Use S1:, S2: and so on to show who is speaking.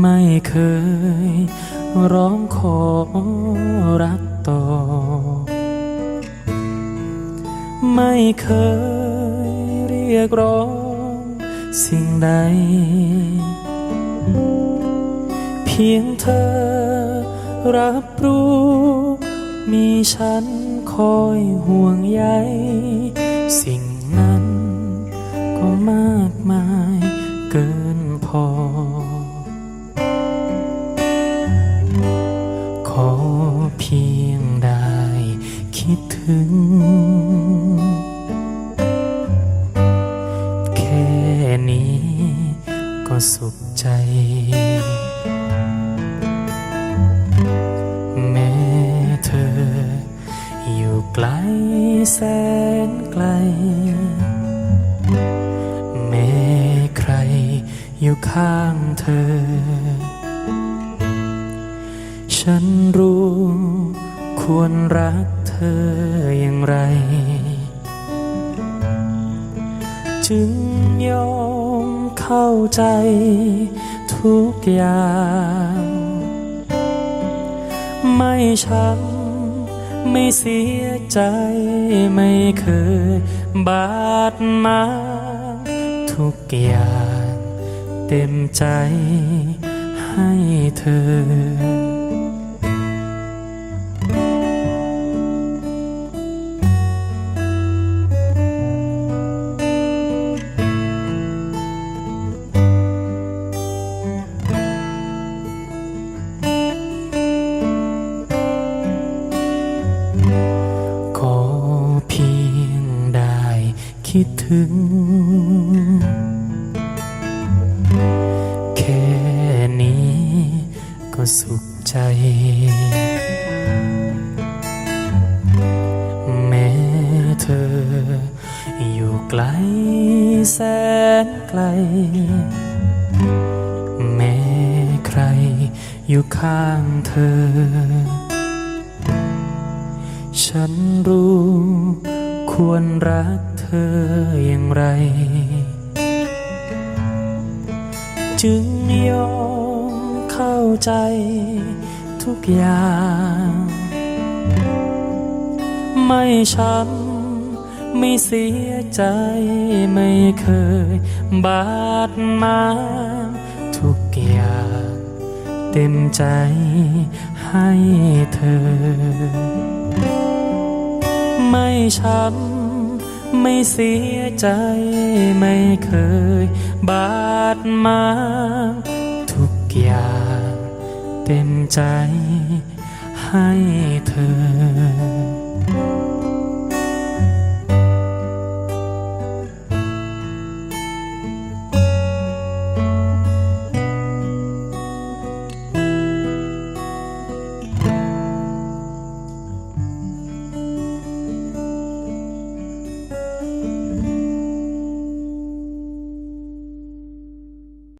S1: ไม่เคยร้องขอรักต่อ ไม่เคยเรียกร้องสิ่งใด เพียงเธอรับรู้ มีฉันคอยห่วงใยสิ่ง เพียงได้คิดถึง แค่นี้ก็สุขใจ แม้เธอ อยู่ไกลแสนไกล แม้ใครอยู่ข้างเธอ ฉันรู้ควรรักเธออย่างไร จึงยอมเข้าใจทุกอย่าง ไม่ช้ำไม่เสียใจไม่เคยบาดหมางทุกอย่างเต็มใจให้เธอ คิดถึง แค่นี้ก็สุข ใจ แม้เธอ อยู่ไกลแสนไกล แม้ใครอยู่ข้างเธอ ฉันรู้ควรรักเธออย่างไร จึงยอม ใจทุกอย่าง ไม่ช้ำไม่เสียใจไม่เคยบาดหมางทุกอย่าง เต็มใจให้เธอ ไม่ช้ำไม่เสียใจไม่เคยบาดหมางทุกอย่าง เต็มใจให้เธอ